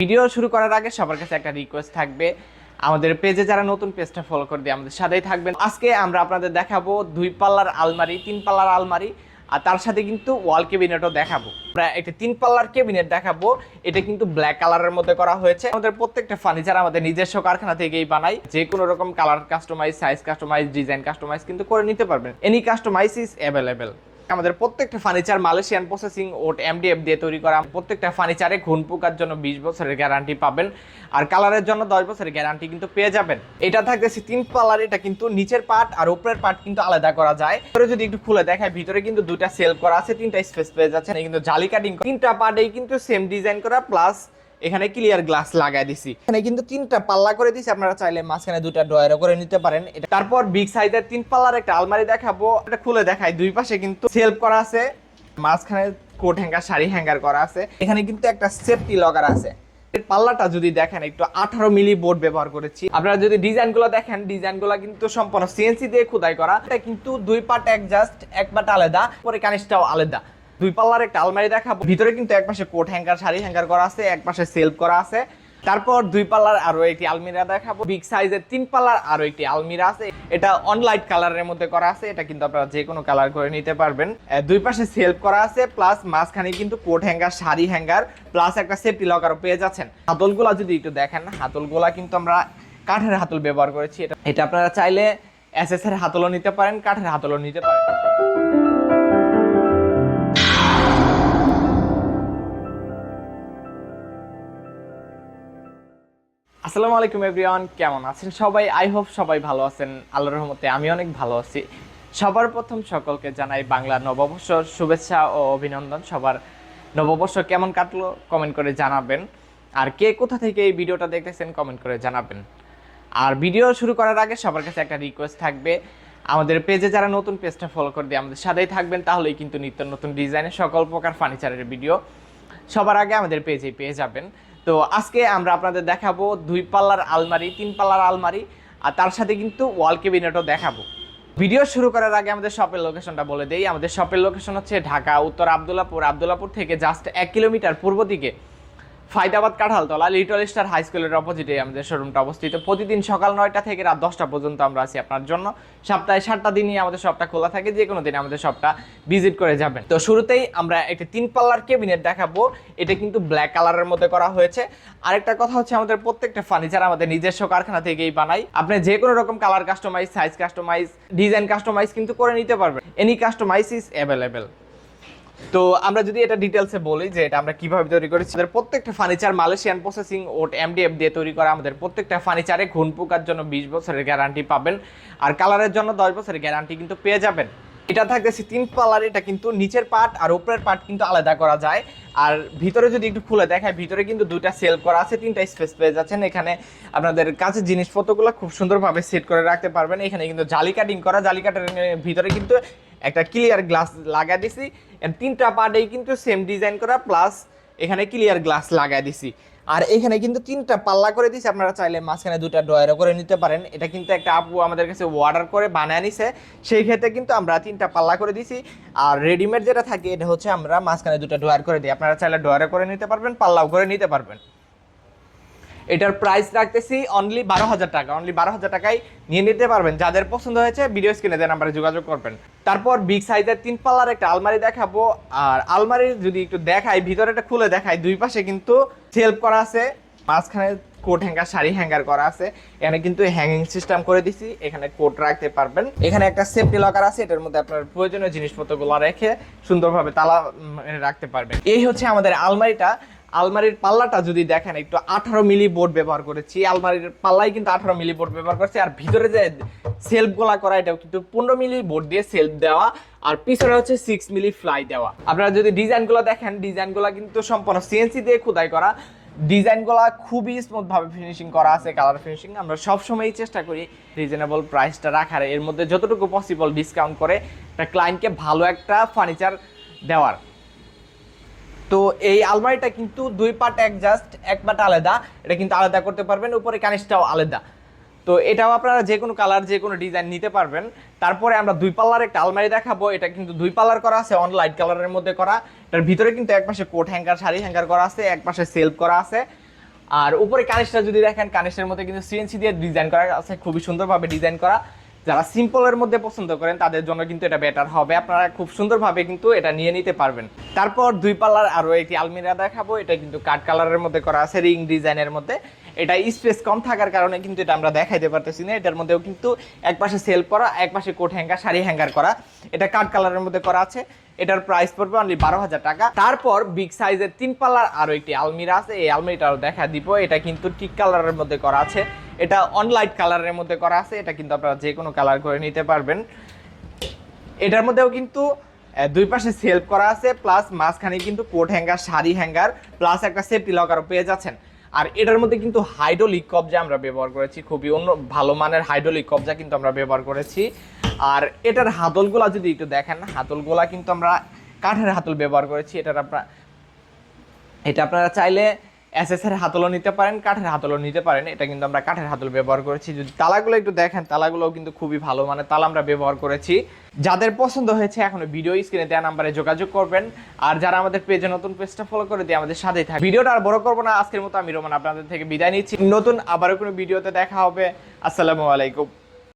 Video শুরু করার আগে সবার কাছে একটা রিকোয়েস্ট থাকবে। আমাদের পেজে যারা নতুন পেজটা ফলো করে দিয়ে আমাদের সাথেই থাকবেন। আজকে আমরা আপনাদের দেখাবো দুই পাল্লার আলমারি, তিন পাল্লার আলমারি, আর তার সাথে কিন্তু ওয়াল কেবিনেটও দেখাবো। আমরা একটা তিন পাল্লার কেবিনেট দেখাবো। এটা কিন্তু ব্ল্যাক কালারের মধ্যে করা হয়েছে। আমাদের প্রত্যেকটা ফার্নিচার আমাদের নিজস্ব কারখানা থেকেই বানাই। যে কোনো রকম colour customise size customise design customise কিন্তু করে নিতে পারবেন। এনি কাস্টমাইজ ইজ অ্যাভেলেবেল আমাদের প্রত্যেকটা ফার্নিচার মালয়েশিয়ান প্রসেসিং ওট এমডিএফ দিয়ে তৈরি করা। প্রত্যেকটা ফার্নিচারে ঘুন পোকার জন্য বিশ বছরের গ্যারান্টি পাবেন। আর কালারের জন্য দশ বছরের গ্যারান্টি কিন্তু পেয়ে যাবেন। এটা থাকতেছে তিন পাল্লার, এটা কিন্তু নিচের পার্ট আর উপরের পার্ট কিন্তু আলাদা করা যায়। ভিতরে যদি একটু খুলে দেখায় ভিতরে কিন্তু দুইটা সেল করা আছে, তিনটা স্পেস পেয়ে যাচ্ছে কিন্তু জালি কাটিং তিনটা পার্টেই কিন্তু সেম ডিজাইন করা প্লাস এখানে ক্লিয়ার গ্লাস লাগাই দিছি। এখানে কিন্তু তিনটা পাল্লা করে দিছি, আপনারা চাইলে মাঝখানে দুটা ড্রয়ারও করে নিতে পারেন। তারপর বিগ সাইজের তিন পাল্লার একটা আলমারি দেখাবো। এটা খুলে দেখাই, দুই পাশে কিন্তু সেলফ করা আছে, মাঝখানে কোট হ্যাঙ্গার শাড়ি হ্যাঙ্গার করা আছে। এখানে কিন্তু একটা সেফটি লগার আছে। পাল্লাটা যদি দেখেন, একটু আঠারো মিলি বোর্ড ব্যবহার করেছি। আপনারা যদি ডিজাইনগুলো দেখেন, ডিজাইনগুলো কিন্তু সম্পূর্ণ সিএনসি দিয়ে খোদাই করা। এটা কিন্তু দুই পার্ট অ্যাডজাস্ট এক পার্ট আলাদা, পরে কানিসটাও আলাদা। দুই পাল্লার একটা আলমারি দেখাবো। ভিতরে কিন্তু এক পাশে কোট হ্যাঙ্গার, শাড়ি হ্যাঙ্গার করা আছে, এক পাশে সেলফ করা আছে। তারপর দুই পাল্লার আরও একটি আলমিরা দেখাবো। বিগ সাইজের তিন পাল্লার আরও একটি আলমিরা আছে। এটা অনলাইট কালারের মধ্যে করা আছে। এটা কিন্তু আপনারা যে কোনো কালার করে নিতে পারবেন। দুই পাশে সেলফ করা আছে, প্লাস মাঝখানে কিন্তু coat hanger, sari hanger, plus একটা সেফটি লকারও পেয়ে যাচ্ছেন। হাতলগুলা যদি একটু দেখেন, হাতলগুলা কিন্তু আমরা কাঠের হাতল ব্যবহার করেছি। এটা এটা আপনারা চাইলে এস এর হাতলও নিতে পারেন, কাঠের হাতলও নিতে পারেন। আসসালামু আলাইকুম এভরিওয়ান কেমন আছেন সবাই? আই হোপ সবাই ভালো আছেন। আল্লাহর রহমতে আমি অনেক ভালো আছি। সবার প্রথম সকলকে জানাই বাংলা নববর্ষর শুভেচ্ছা ও অভিনন্দন। সবার নববর্ষ কেমন কাটলো কমেন্ট করে জানাবেন। আর কে কোথা থেকে এই ভিডিওটা দেখতেছেন কমেন্ট করে জানাবেন। আর ভিডিও শুরু করার আগে সবার কাছে একটা রিকোয়েস্ট থাকবে। আমাদের পেজে যারা নতুন পেজটা ফলো করে দিয়ে আমাদের সাথেই থাকবেন, তাহলেই কিন্তু নিত্য নতুন ডিজাইনের সকল প্রকার ফার্নিচারের ভিডিও সবার আগে আমাদের পেজে পেয়ে যাবেন। তো আজকে আমরা আপনাদের দেখাবো দুই পাল্লার আলমারি, তিন পাল্লার আলমারি, আর তার সাথে কিন্তু ওয়াল কেবিনেটও দেখাবো। ভিডিও শুরু করার আগে আমাদের শপের লোকেশনটা বলে দেই। আমাদের শপের লোকেশন হচ্ছে ঢাকা, উত্তর আবদুল্লাপুর। আবদুল্লাপুর থেকে জাস্ট এক কিলোমিটার পূর্ব দিকে। Faidabad Kanthaltala little star high স্কুলের অপোজিটে আমাদের শোরুমটা অবস্থিত। প্রতিদিন সকাল নয়টা থেকে রাত দশটা পর্যন্ত আমরা আছি আপনার জন্য। সপ্তাহে সাতটা দিনই আমাদের শপটা খোলা থাকে, যে কোনো দিন আমাদের শপটা ভিজিট করে যাবেন। তো শুরুতেই আমরা একটা তিন পাল্লার কেবিনেট দেখাবো। এটা কিন্তু ব্ল্যাক কালারের মধ্যে করা হয়েছে। আরেকটা কথা হচ্ছে আমাদের প্রত্যেকটা ফার্নিচার আমাদের নিজস্ব কারখানা থেকেই বানাই। আপনি যে কোনো রকম colour customise size customise design customise কিন্তু করে নিতে পারবেন। এনি কাস্টমাইজ ইজ অ্যাভেলেবেল তো আমরা যদি এটা ডিটেলসে বলি যে এটা আমরা কীভাবে তৈরি করেছি, আমাদের প্রত্যেকটা ফার্নিচার মালয়েশিয়ান প্রসেসিং ওট এমডিএফ দিয়ে তৈরি করা আমাদের প্রত্যেকটা ফার্নিচারে ঘুন পোকার জন্য বিশ বছরের গ্যারান্টি পাবেন আর কালারের জন্য দশ বছরের গ্যারান্টি কিন্তু পেয়ে যাবেন। এটা থাকতেছে তিন পাল্লার, এটা কিন্তু নিচের পার্ট আর উপরের পার্ট কিন্তু আলাদা করা যায়। আর ভিতরে যদি একটু খুলে দেখায় ভিতরে কিন্তু দুইটা সেল করা আছে, তিনটা স্পেস পেয়ে যাচ্ছেন। এখানে আপনাদের কাছে জিনিসপত্রগুলো খুব সুন্দরভাবে সেট করে রাখতে পারবেন। এখানে কিন্তু জালি কাটিং করা, জালি কাটার ভিতরে কিন্তু একটা ক্লিয়ার গ্লাস লাগা দিছি। তিনটা পার্টেই কিন্তু সেম ডিজাইন করা প্লাস এখানে ক্লিয়ার গ্লাস লাগাই দিছি। আর এখানে কিন্তু তিনটা পাল্লা করে দিছি, আপনারা চাইলে মাঝখানে দুটা ড্রয়ারও করে নিতে পারেন। এটা কিন্তু একটা আপু আমাদের কাছে অর্ডার করে বানায় নিছে। সেই ক্ষেত্রে কিন্তু আমরা তিনটা পাল্লা করে দিছি। আর রেডিমেড যেটা থাকে, এটা হচ্ছে আমরা মাঝখানে দুটা ড্রয়ার করে দিই। আপনারা চাইলে ড্রয়ারও করে নিতে পারবেন, পাল্লাও করে নিতে পারবেন। এটার প্রাইস রাখতেছি অনলি বারো হাজার টাকা। অনলি বারো হাজার টাকায় নিয়ে নিতে পারবেন। যাদের পছন্দ হয়েছে ভিডিও স্ক্রিনে দেওয়া নাম্বারে যোগাযোগ করবেন। তারপর বিগ সাইজের তিন পাল্লার একটা আলমারি দেখাবো। আর আলমারির যদি একটু দেখাই ভিতরেটা খুলে দেখাই, দুই পাশে কিন্তু সেলফ করা আছে। মাঝখানে কোট হ্যাঙ্গার শাড়ি হ্যাঙ্গার করা আছে। এখানে কিন্তু হ্যাঙ্গিং সিস্টেম করে দিছি। এখানে কোট রাখতে পারবেন। এখানে একটা সেফটি লকার আছে। এটার মধ্যে আপনার প্রয়োজনীয় জিনিসপত্রগুলো রেখে সুন্দরভাবে তালা রাখতে পারবেন। এই হচ্ছে আমাদের আলমারিটা। আলমারির পাল্লাটা যদি দেখেন, একটু আঠারো মিলি বোর্ড ব্যবহার করেছি। আলমারির পাল্লাই কিন্তু আঠারো মিলি বোর্ড ব্যবহার করেছি, আর ভিতরে যে সেলফগুলা করা, এটাও কিন্তু পনেরো মিলি বোর্ড দিয়ে সেলফ দেওয়া, আর পিছনে হচ্ছে সিক্স মিলি ফ্লাই দেওয়া। আপনারা যদি ডিজাইনগুলো দেখেন, ডিজাইনগুলো কিন্তু সম্পূর্ণ সিএনসি দিয়ে খোদাই করা। ডিজাইনগুলো খুবই স্মুথ ভাবে ফিনিশিং করা আছে কালার ফিনিশিং আমরা সবসময়ই চেষ্টা করি রিজনেবল প্রাইসটা রাখার। এর মধ্যে যতটুকু পসিবল ডিসকাউন্ট করে একটা ক্লায়েন্টকে ভালো একটা ফার্নিচার দেওয়ার। তো এই আলমারিটা কিন্তু দুই পার্ট অ্যাডজাস্ট এক পার্ট আলাদা। এটা কিন্তু আলাদা করতে পারবেন, উপরে কানিসটাও আলাদা। তো এটাও আপনারা যে কোনো কালার যে কোনো ডিজাইন নিতে পারবেন। তারপরে আমরা দুই পাল্লার একটা আলমারি দেখাবো। এটা কিন্তু দুই পাল্লার করা আছে অন লাইট কালারের মধ্যে করা। এটার ভিতরে কিন্তু এক পাশে কোট হ্যাঙ্গার শাড়ি হ্যাঙ্গার করা আছে, এক পাশে সেলফ করা আছে। আর উপরে কানিসটা যদি দেখেন, কানিসের মধ্যে কিন্তু সিএনসি দিয়ে ডিজাইন করা আছে, খুবই সুন্দরভাবে ডিজাইন করা। যারা সিম্পলের মধ্যে পছন্দ করেন, তাদের জন্য কিন্তু এটা বেটার হবে। আপনারা খুব সুন্দরভাবে কিন্তু এটা নিয়ে নিতে পারবেন। তারপর দুই পাল্লার আরও একটি আলমিরা দেখাবো। এটা কিন্তু কাঠ কালারের মধ্যে করা আছে রিং ডিজাইনের মধ্যে। এটা স্পেস কম থাকার কারণে কিন্তু এটা আমরা দেখাইতে পারতেছি না। এটার মধ্যেও কিন্তু এক পাশে সেল করা, এক পাশে কোট হ্যাঙ্গার শাড়ি হ্যাঙ্গার করা। এটা কাঠ কালারের মধ্যে করা আছে। এটার প্রাইস পড়বে অনলি বারো হাজার টাকা। তারপর বিগ সাইজের তিন পাল্লার আরও একটি আলমিরা আছে। এই আলমিরাটাও দেখা দিব। এটা কিন্তু টিক কালারের মধ্যে করা আছে। এটা অনলাইট কালারের মধ্যে করা আছে। এটা কিন্তু আপনারা যে কোনো কালার করে নিতে পারবেন। এটার মধ্যেও কিন্তু দুই পাশে সেলফ করা আছে। প্লাস মাঝখানে কিন্তু coat hanger sari hanger plus একটা সেফটি লকারও পেয়ে যাচ্ছেন। আর এটার মধ্যে কিন্তু হাইড্রোলিক কবজা আমরা ব্যবহার করেছি, খুবই অন্য, ভালো মানের হাইড্রোলিক কবজা কিন্তু আমরা ব্যবহার করেছি। আর এটার হাতলগুলা যদি একটু দেখেন, হাতলগুলা কিন্তু আমরা কাঠের হাতল ব্যবহার করেছি। এটার আপনার এটা আপনারা চাইলে এসএস এর হাতলও নিতে পারেন, কাঠের হাতলও নিতে পারেন, এটা কিন্তু আমরা কাঠের হাতল ব্যবহার করেছি। যদি তালাগুলো একটু দেখেন, তালাগুলোও কিন্তু খুবই ভালো মানে তালা আমরা ব্যবহার করেছি। যাদের পছন্দ হয়েছে এখন ভিডিও স্ক্রিনে দেওয়া নাম্বারে যোগাযোগ করবেন। আর যারা আমাদের পেজে নতুন, পেজটা ফলো করে দিয়ে আমাদের সাথেই থাকে ভিডিওটা আর বড় করব না, আজকের মতো আমি রোমান আপনাদের থেকে বিদায় নিচ্ছি। নতুন আবারও কোনো ভিডিওতে দেখা হবে। আসসালামু আলাইকুম।